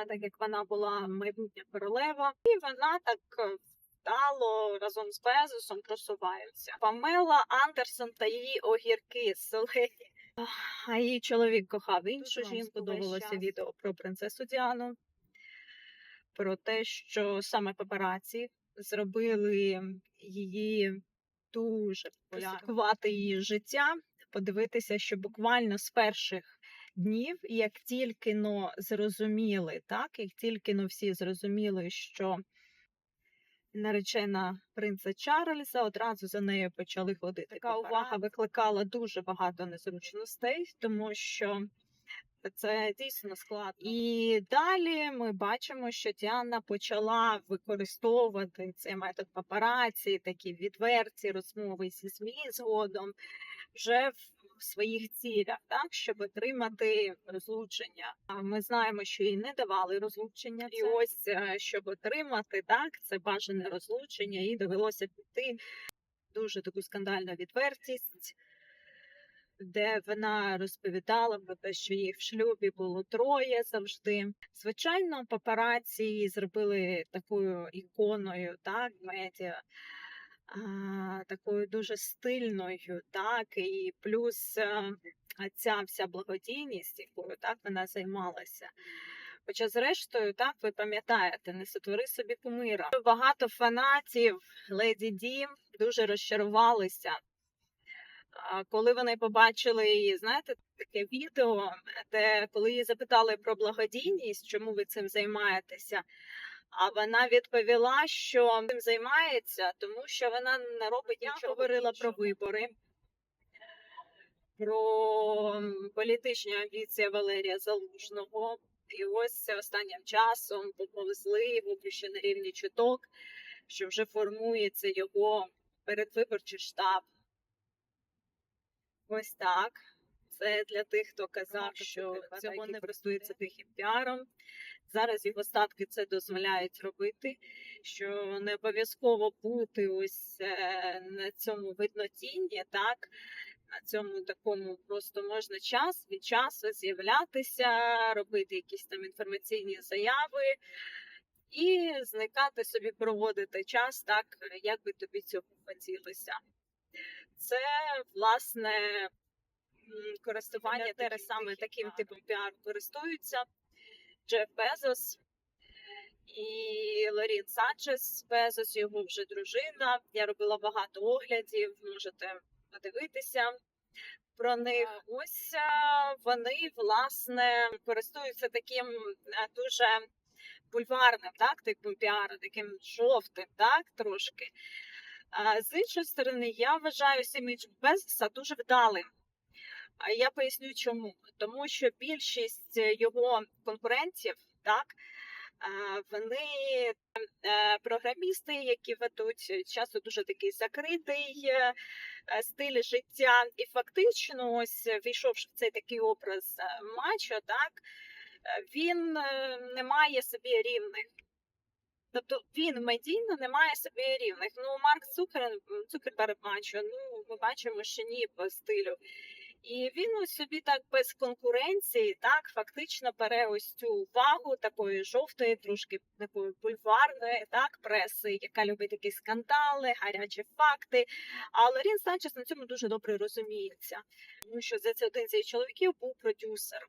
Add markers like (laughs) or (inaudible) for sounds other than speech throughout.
Діана, так як вона була майбутня королева, і вона так е, вдало разом з Безосом просуваються. Памела Андерсон та її огірки солені. А її чоловік кохав іншу жінку. Подобалося відео про принцесу Діану, про те, що саме папараці зробили її дуже популярнувати її життя, подивитися, що буквально з перших днів, як тільки но зрозуміли, так, як тільки но всі зрозуміли, що наречена принца Чарльза, одразу за нею почали ходити. Така увага викликала дуже багато незручностей, тому що це дійсно складно. І далі ми бачимо, що Діана почала використовувати цей метод папараці, такі відверті розмови зі ЗМІ згодом вже в своїх цілях, так щоб отримати розлучення. А Ми знаємо, що їй не давали розлучення. І ось е, щоб отримати так, це бажане розлучення, їй довелося піти дуже таку скандальну відвертість де вона розповідала про те, що їх в шлюбі було троє завжди. Звичайно, папараці зробили такою іконою, так, медіа. Такою дуже стильною, так, і плюс ця вся благодійність, якою так вона займалася. Хоча, зрештою, так ви пам'ятаєте, не сотвори собі кумира. Багато фанатів Леді Ді дуже розчарувалися коли вони побачили її, знаєте, таке відео, де коли її запитали про благодійність, чому ви цим займаєтеся, а вона відповіла, що цим займається, тому що вона не робить Я нічого. говорила про вибори, про політичні амбіції Валерія Залужного. І ось останнім часом поповзли виключно на рівні чуток, що вже формується його передвиборчий штаб. Ось так. Це для тих, хто казав, що цього не користується тихим піаром. Зараз його статки це дозволяють робити, що не обов'язково бути ось е, на цьому виднотінні, так? На цьому такому просто можна час від часу з'являтися, робити якісь там інформаційні заяви і зникати собі, проводити час так, як би тобі цього хотілося. Це власне користування тере саме таким типом піару користуються. Джеф Безос і Лорін Санчес Безос, його вже дружина. Я робила багато оглядів, можете подивитися про них. Ось е, вони власне користуються таким е, дуже бульварним, так, типом піару, таким жовтим, так, трошки. А з іншої сторони, я вважаю імідж Безоса дуже вдалим. А я поясню чому. Тому що більшість е, його конкурентів, так, е, вони е, програмісти, які ведуть часто дуже такий закритий стиль життя, і фактично, ось війшовши в цей такий образ мачо, так, він не має собі рівних. Тобто він медійно не має собі рівних. Ну, Марк Цукер, Цукерберг мачо, ну ми бачимо, що ні по стилю. І він ось собі так без конкуренції, так фактично бере ось цю увагу такої жовтої, трошки такої бульварної, так, преси, яка любить такі скандали, гарячі факти. А Лорін Санчес на цьому дуже добре розуміється, тому що за це один з її чоловіків був продюсером.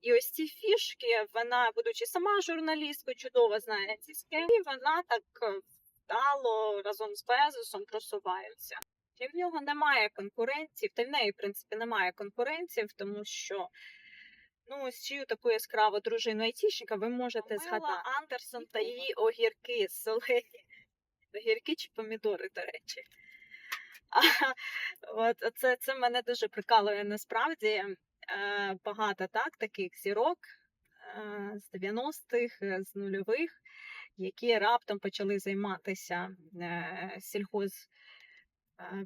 І ось ці фішки, вона, будучи сама журналісткою, чудово знає ці схеми, вона так е, вдало разом з Безосом просуваються. І в нього немає конкурентів, та й в неї, в принципі, немає конкурентів, тому що ну, ось чию таку яскраву дружину айтішника ви можете Памела згадати. Андерсон та її огірки солені. Огірки чи помідори, до речі. А, (laughs) от це, це мене дуже прикалує насправді. Е, багато так, таких зірок е, з 90-х, е, з нульових, які раптом почали займатися е, сільхоз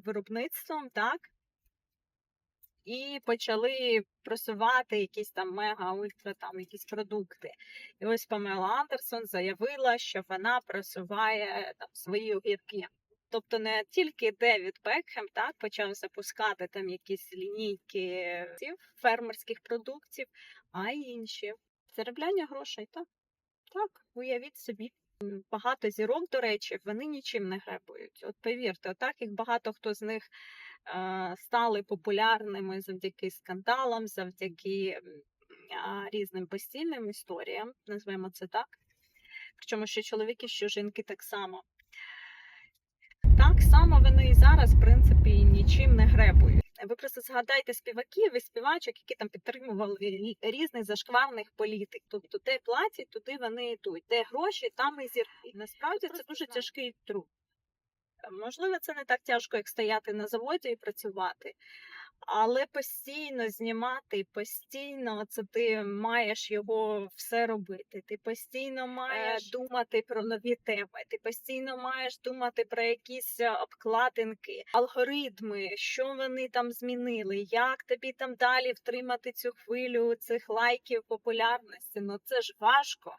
виробництвом, так? І почали просувати якісь там мега ультра там якісь продукти. І ось Памела Андерсон заявила, що вона просуває там свої огірки. Тобто не тільки Девід Бекхем так почав запускати там якісь лінійки фермерських продуктів, а й інші заробляння грошей, так. Так, уявіть собі. Багато зірок, до речі, вони нічим не гребують. От повірте, отак як багато хто з них е, стали популярними завдяки скандалам, завдяки різним постільним історіям, назвемо це так. Причому що чоловіки, що жінки так само. Так само вони і зараз, в принципі, нічим не гребують. Ви просто згадайте співаків і співачок, які там підтримували різних зашкварних політик. Тобто, де платять, туди вони йдуть. Де гроші, там і зірки. Насправді це дуже тяжкий труд. Можливо, це не так тяжко, як стояти на заводі і працювати. Але постійно знімати, постійно це ти маєш його все робити. Ти постійно маєш думати про нові теми. Ти постійно маєш думати про якісь е, обкладинки, алгоритми, що вони там змінили, як тобі там далі втримати цю хвилю цих лайків популярності. Ну це ж важко.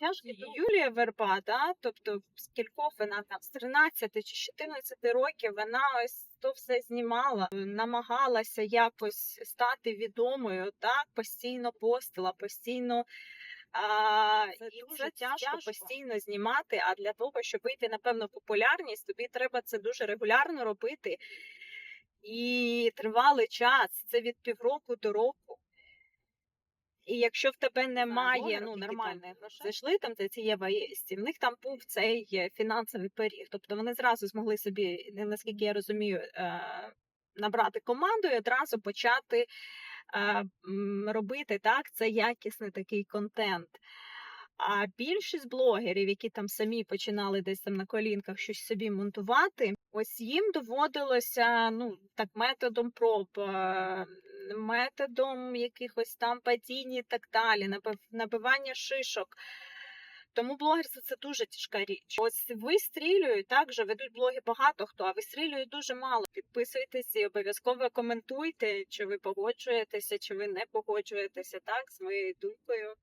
Тяжко. Юлія Верба, да? тобто з кількох вона там з 13 чи 14 років вона ось то все знімала, намагалася якось стати відомою, так постійно постила, постійно. А, Це і дуже це тяжко, тяжко. постійно знімати. А для того, щоб вийти на певну популярність, тобі треба це дуже регулярно робити. І тривалий час, це від півроку до року. І якщо в тебе немає ну, нормальних грошей. зайшли там це ці єваєсті, в них там був цей е, фінансовий період. Тобто вони зразу змогли собі, наскільки я розумію, е, набрати команду і одразу почати е, робити так, це якісний такий контент. А більшість блогерів, які там самі починали десь там на колінках щось собі монтувати, ось їм доводилося ну так методом проб, методом якихось там падінь і так далі, набив- набивання шишок. Тому блогерство це дуже тяжка річ. Ось вистрілюють, так же ведуть блоги багато хто, а вистрілюють дуже мало. Підписуйтесь і обов'язково коментуйте, чи ви погоджуєтеся, чи ви не погоджуєтеся так з моєю думкою.